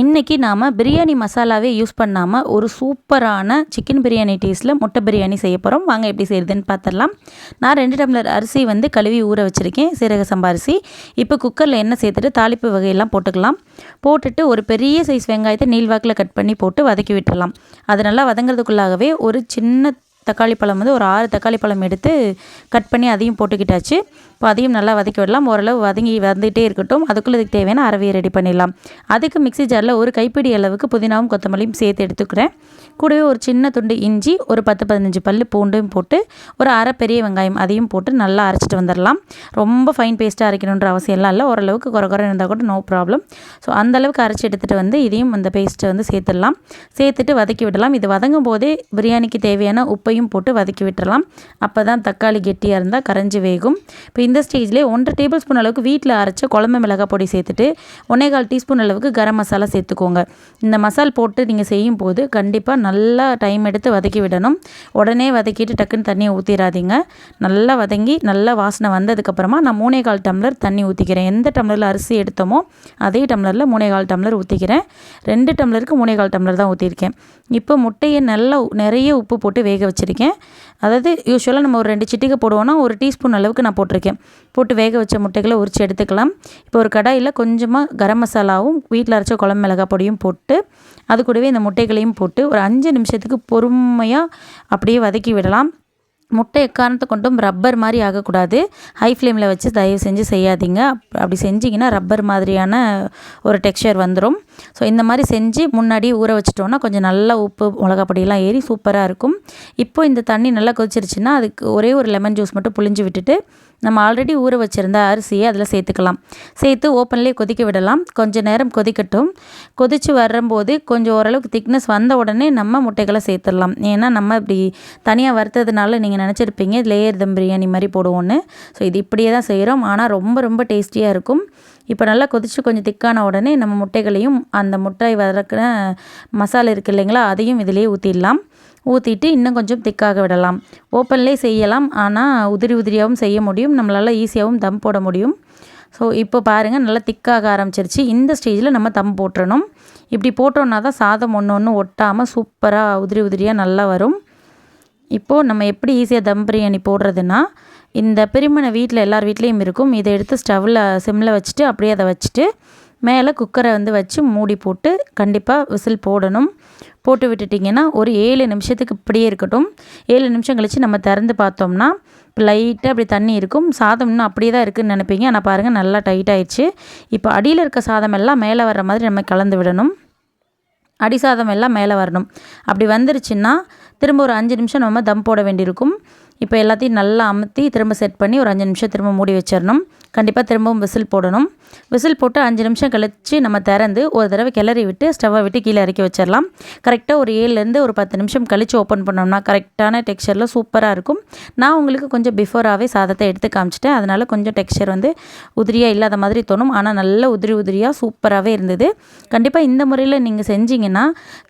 இன்றைக்கி நாம் பிரியாணி மசாலாவே யூஸ் பண்ணாமல் ஒரு சூப்பரான சிக்கன் பிரியாணி டேஸ்ட்டில் முட்டை பிரியாணி செய்ய போகிறோம் வாங்க எப்படி செய்யுதுன்னு பார்த்துடலாம் நான் ரெண்டு டம்ளர் அரிசி வந்து கழுவி ஊற வச்சுருக்கேன். சீரக சம்பா அரிசி. இப்போ குக்கரில் எண்ணெய் சேர்த்துட்டு தாளிப்பு வகையெல்லாம் போட்டுக்கலாம். போட்டுட்டு ஒரு பெரிய சைஸ் வெங்காயத்தை நீள்வாக்கில் கட் பண்ணி போட்டு வதக்கி விட்டுடலாம் அது நல்லா வதங்கிறதுக்குள்ளாகவே ஒரு சின்ன தக்காளி பழம் வந்து ஒரு ஆறு தக்காளி பழம் எடுத்து கட் பண்ணி அதையும் போட்டுக்கிட்டாச்சு. இப்போ அதையும் நல்லா வதக்கி விடலாம். ஓரளவு வதங்கி வந்துகிட்டே இருக்கட்டும். அதுக்குள்ளே இதுக்கு தேவையான அரவையை ரெடி பண்ணிடலாம். அதுக்கு மிக்சி ஜாரில் ஒரு கைப்பிடி அளவுக்கு புதினாவும் கொத்தமல்லியும் சேர்த்து எடுத்துக்கிறேன். கூடவே ஒரு சின்ன துண்டு இஞ்சி ஒரு பத்து பதினஞ்சு பல் பூண்டும் போட்டு ஒரு அரை பெரிய வெங்காயம் அதையும் போட்டு நல்லா அரைச்சிட்டு வந்துடலாம். ரொம்ப ஃபைன் பேஸ்ட்டாக அரைக்கணுன்ற அவசியம்லாம் இல்லை. ஓரளவுக்கு குறை குறை இருந்தால் கூட நோ ப்ராப்ளம் ஸோ அந்தளவுக்கு அரைச்சி எடுத்துகிட்டு வந்து இதையும் அந்த பேஸ்ட்டை வந்து சேர்த்துடலாம். சேர்த்துட்டு வதக்கி விடலாம். இது வதங்கும் போதே பிரியாணிக்கு தேவையான உப்பை உப்பையும் போட்டு வதக்கி விட்டுறலாம். அப்போ தான் தக்காளி கெட்டியாக இருந்தால் கரைஞ்சி வேகும். இப்போ இந்த ஸ்டேஜ்லேயே ஒன்றரை டேபிள் ஸ்பூன் அளவுக்கு வீட்டில் அரைச்ச குழம்பு மிளகாய் பொடி சேர்த்துட்டு ஒன்றே கால் டீஸ்பூன் அளவுக்கு கரம் மசாலா சேர்த்துக்கோங்க. இந்த மசால் போட்டு நீங்கள் செய்யும் போது கண்டிப்பாக நல்லா டைம் எடுத்து வதக்கி விடணும். உடனே வதக்கிட்டு டக்குன்னு தண்ணியை ஊற்றிடாதீங்க நல்லா வதங்கி நல்லா வாசனை வந்ததுக்கப்புறமா நான் மூணே கால் டம்ளர் தண்ணி ஊற்றிக்கிறேன் எந்த டம்ளரில் அரிசி எடுத்தோமோ அதே டம்ளரில் மூணே கால் டம்ளர் ஊற்றிக்கிறேன் ரெண்டு டம்ளருக்கு மூணே கால் டம்ளர் தான் ஊற்றிருக்கேன் இப்போ முட்டையை நல்லா நிறைய உப்பு போட்டு வேக வச்சு வச்சுருக்கேன். அதாவது யூஸ்வலாக நம்ம ஒரு ரெண்டு சிட்டிகை போடுவோன்னா ஒரு டீஸ்பூன் அளவுக்கு நான் போட்டிருக்கேன். போட்டு வேக வச்ச முட்டைகளை உரித்து எடுத்துக்கலாம். இப்போ ஒரு கடாயில் கொஞ்சமாக கரம் மசாலாவும் வீட்டில் அரைச்ச குழம்பு மிளகாய் பொடியும் போட்டு அது கூடவே இந்த முட்டைகளையும் போட்டு ஒரு அஞ்சு நிமிஷத்துக்கு பொறுமையாக அப்படியே வதக்கி விடலாம். முட்டை எக்காரணத்தை கொண்டும் ரப்பர் மாதிரி ஆகக்கூடாது. ஹை ஃப்ளேமில் வச்சு தயவு செஞ்சு செய்யாதீங்க. அப்படி செஞ்சிங்கன்னா ரப்பர் மாதிரியான ஒரு டெக்ஸ்சர் வந்துடும் ஸோ இந்த மாதிரி செஞ்சு முன்னாடி ஊற வச்சிட்டோன்னா கொஞ்சம் நல்லா உப்பு மிளகாப்பொடியெல்லாம் ஏறி சூப்பராக இருக்கும். இப்போ இந்த தண்ணி நல்லா கொதிச்சிருச்சுன்னா அதுக்கு ஒரே ஒரு லெமன் ஜூஸ் மட்டும் புளிஞ்சு விட்டுட்டு நம்ம ஆல்ரெடி ஊற வச்சுருந்த அரிசியை அதில் சேர்த்துக்கலாம். சேர்த்து ஓப்பன்லேயே கொதிக்க விடலாம். கொஞ்சம் நேரம் கொதிக்கட்டும். கொதித்து வரும்போது கொஞ்சம் ஓரளவுக்கு திக்னஸ் வந்த உடனே நம்ம முட்டைகளை சேர்த்துடலாம். ஏன்னா நம்ம இப்படி தனியாக வறுத்ததுனால நீங்கள் நினச்சிருப்பீங்க. லேயர் தம் பிரியாணி மாதிரி போடுவோன்னு ஸோ இது இப்படியே தான் செய்கிறோம் ஆனால் ரொம்ப ரொம்ப டேஸ்டியாக இருக்கும். இப்போ நல்லா கொதித்து கொஞ்சம் திக்கான உடனே நம்ம முட்டைகளையும் அந்த முட்டை வதக்கிற மசாலா இருக்குது இல்லைங்களா அதையும் இதிலே ஊற்றிடலாம் ஊற்றிட்டு இன்னும் கொஞ்சம் திக்காக விடலாம். ஓப்பன்லேயே செய்யலாம். ஆனால் உதிரி உதிரியாகவும் செய்ய முடியும். நம்மளால் ஈஸியாகவும் தம் போட முடியும். ஸோ இப்போ பாருங்கள் நல்லா திக்காக ஆரம்பிச்சிருச்சு. இந்த ஸ்டேஜில் நம்ம தம் போட்டுறணும். இப்படி போட்டோன்னா தான் சாதம் ஒன்று ஒன்று ஒட்டாமல் சூப்பராக உதிரி உதிரியாக நல்லா வரும். இப்போது நம்ம எப்படி ஈஸியாக தம் பிரியாணி போடுறதுன்னா இந்த பிரிமனை வீட்டில் எல்லார் வீட்லேயும் இருக்கும். இதை எடுத்து ஸ்டவ்வில் சிம்மில் வச்சுட்டு அப்படியே அதை வச்சுட்டு மேலே குக்கரை வந்து வச்சு மூடி போட்டு கண்டிப்பாக விசில் போடணும். போட்டு விட்டுட்டிங்கன்னா ஒரு ஏழு நிமிஷத்துக்கு இப்படியே இருக்கட்டும். ஏழு நிமிஷம் கழித்து நம்ம திறந்து பார்த்தோம்னா லைட்டாக அப்படி தண்ணி இருக்கும். சாதம் இன்னும் அப்படியே தான் இருக்குதுன்னு நினைப்பீங்க. ஆனால் பாருங்கள் நல்லா டைட் ஆயிடுச்சு. இப்போ அடியில் இருக்க சாதம் எல்லாம் மேலே வர்ற மாதிரி நம்ம கலந்து விடணும். அடி சாதம் எல்லாம் மேலே வரணும். அப்படி வந்துருச்சுன்னா திரும்ப ஒரு அஞ்சு நிமிஷம் நம்ம தம் போட வேண்டியிருக்கும். இப்போ எல்லாத்தையும் நல்லா அமுத்தி திரும்ப செட் பண்ணி ஒரு அஞ்சு நிமிஷம் திரும்ப மூடி வச்சிடணும். கண்டிப்பாக திரும்பவும் விசில் போடணும். விசில் போட்டு அஞ்சு நிமிஷம் கழித்து நம்ம திறந்து ஒரு தடவை கிளறி விட்டு ஸ்டவ்வை விட்டு கீழே இறக்கி வச்சிடலாம். கரெக்டாக ஒரு ஏழுலேருந்து ஒரு பத்து நிமிஷம் கழித்து ஓப்பன் பண்ணோம்னா கரெக்டான டெக்ஸ்சரில் சூப்பராக இருக்கும். நான் உங்களுக்கு கொஞ்சம் பிஃபோராகவே சாதத்தை எடுத்து காமிச்சிட்டேன். அதனால் கொஞ்சம் டெக்ஸ்சர் வந்து உதிரியாக இல்லாத மாதிரி தோணும். ஆனால் நல்ல உதிரி உதிரியாக சூப்பராகவே இருந்தது. கண்டிப்பாக இந்த முறையில் நீங்கள் செஞ்சீங்கன்னா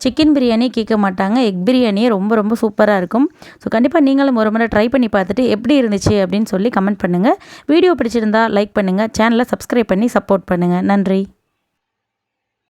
சிக்கன் பிரியாணி கேட்க மாட்டாங்க. எக் பிரியாணியே ரொம்ப ரொம்ப சூப்பராக இருக்கும். ஸோ கண்டிப்பாக நீங்களும் ஒரு முறை ட்ரை பண்ணி பார்த்துட்டு எப்படி இருந்துச்சு அப்படின்னு சொல்லி கமெண்ட் பண்ணுங்கள் வீடியோ பிடிச்சிருந்தா லைக் பண்ணுங்கள் சேனலை சப்ஸ்கிரைப் பண்ணி சப்போர்ட் பண்ணுங்கள் நன்றி.